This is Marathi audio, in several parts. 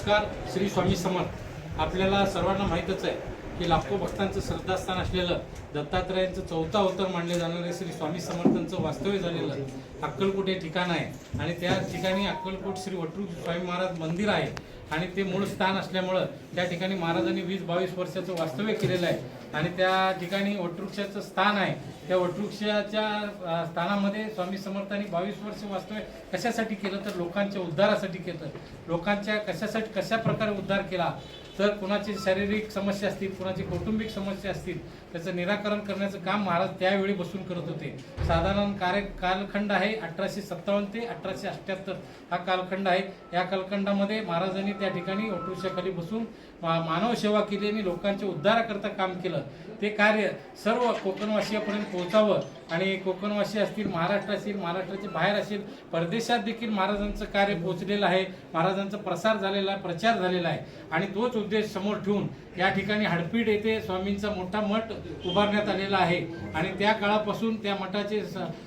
नमस्कार श्री स्वामी समर्थ. आपल्याला सर्वांना माहीतच आहे की लाखो भक्तांचं श्रद्धास्थान असलेलं दत्तात्रयांचं चौथा अवतार मानले जाणारे श्री स्वामी समर्थांचं वास्तव्य झालेलं अक्कलकोट हे ठिकाण आहे. आणि त्या ठिकाणी अक्कलकोट श्री वटरू स्वामी महाराज मंदिर आहे. आणि ते मूळ स्थान असल्यामुळं त्या ठिकाणी महाराजांनी वीस बावीस वर्षाचं वास्तव्य केलेलं आहे. आणि त्या ठिकाणी वटवृक्षाचं स्थान आहे. त्या वटवृक्षाच्या स्थानामध्ये स्वामी समर्थांनी बावीस वर्ष वास्तव्य कशासाठी केलं तर लोकांच्या उद्धारासाठी केलं लोकांच्या कशासाठी कशा प्रकारे उद्धार केला? तर कुणाची शारीरिक समस्या असतील कुणाची कौटुंबिक समस्या असतील त्याचं निराकरण करण्याचं काम महाराज त्यावेळी बसून करत होते. साधारण कार्य कालखंड आहे अठराशे सत्तावन्न ते अठराशे अठ्ठ्याहत्तर. हा कालखंड आहे. या कालखंडामध्ये महाराजांनी त्या ठिकाणी वटवृक्षाखाली बसून मा- मानव सेवा केली आणि लोकांच्या उद्धाराकरता काम केलं. ते कार्य सर्व कोकणवासियापर्यंत पोहोचावं आणि कोकणवासी असतील महाराष्ट्र असतील महाराष्ट्राच्या बाहेर असेल परदेशात देखील महाराजांचं कार्य पोहोचलेलं आहे महाराजांचा प्रसार झालेला आहे प्रचार झालेला आहे. आणि तोच उद्देश समोर ठेवून या ठिकाणी हडपीड येथे स्वामींचा मोठा मठ उभारण्यात आलेला आहे. आणि त्या काळापासून त्या मठाचे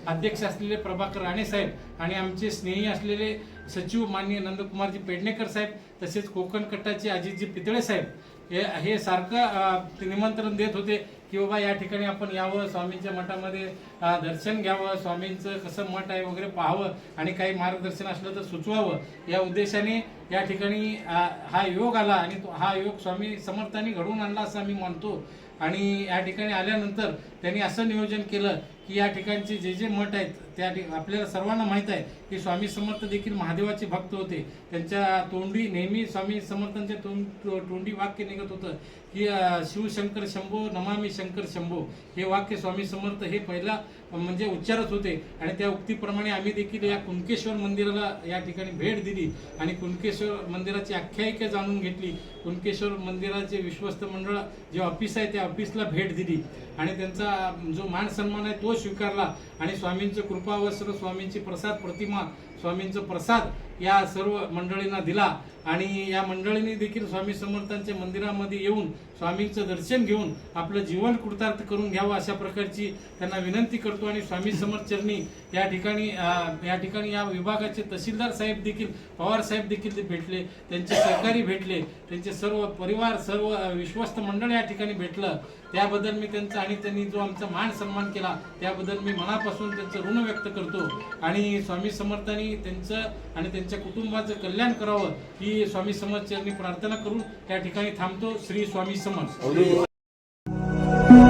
अध्यक्ष असलेले प्रभाकर राणे साहेब आणि आमचे स्नेही असलेले सचिव माननीय नंदकुमारजी पेडणेकर साहेब तसेच कोकण कट्टाचे अजितजी पितळे साहेब हे हे सारखं ते निमंत्रण देत होते. की बाबा या ठिकाणी आपण यावं स्वामींच्या मठामध्ये दर्शन घ्यावं स्वामींचं कसं मठ आहे वगैरे पाहावं आणि काही मार्गदर्शन असलं तर सुचवावं. या उद्देशाने या ठिकाणी हा योग आला आणि तो हा योग स्वामी समर्थांनी घडवून आणला असं आम्ही मानतो. आणि या ठिकाणी आल्यानंतर त्यांनी असं नियोजन केलं की या ठिकाणचे जे जे मठ आहेत त्या आपल्याला सर्वांना माहीत आहे की स्वामी समर्थ देखील महादेवाचे भक्त होते. त्यांच्या तोंडी नेहमी स्वामी समर्थांच्या तोंड तोंडी वाक्य निघत होतं की शिवशंकर शंभो नमामी शंकर शंभो हे वाक्य स्वामी समर्थ हे पहिला म्हणजे उच्चारत होते. आणि त्या उक्तीप्रमाणे आम्ही देखील या कुणकेश्वर मंदिराला या ठिकाणी भेट दिली आणि कुणकेश्वर मंदिराची आख्यायिका जाणून घेतली. कुणकेश्वर मंदिराचे विश्वस्त मंडळ जे ऑफिस आहे त्या ऑफिसला भेट दिली. आणि त्यांचा जो मान सन्मान आहे तो स्वीकारला. आणि स्वामींचं कृपावस्त्र स्वामींची प्रसाद प्रतिमा स्वामींचा प्रसाद या सर्व मंडळींना दिला. आणि या मंडळींनी देखील स्वामी समर्थांच्या मंदिरामध्ये येऊन स्वामींचं दर्शन घेऊन आपलं जीवन कृतार्थ करून घ्यावं अशा प्रकारची त्यांना विनंती करतो आणि स्वामी समर्थ चरणी या ठिकाणी या ठिकाणी या विभागाचे तहसीलदार साहेब देखील पवार साहेब देखील ते भेटले त्यांचे सहकारी भेटले त्यांचे सर्व परिवार सर्व विश्वस्त मंडळ या ठिकाणी भेटलं. त्याबद्दल मी त्यांचा आणि त्यांनी जो आमचा मान सन्मान केला त्याबद्दल मी मनापासून त्यांचं ऋण व्यक्त करतो. आणि स्वामी समर्थांनी त्यांचं आणि त्यांच्या कुटुंबाचं कल्याण करावं ही स्वामी समर्थचरणी प्रार्थना करून त्या ठिकाणी थांबतो. श्री स्वामी समर्थ.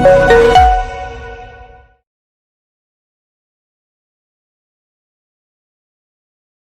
Thank you.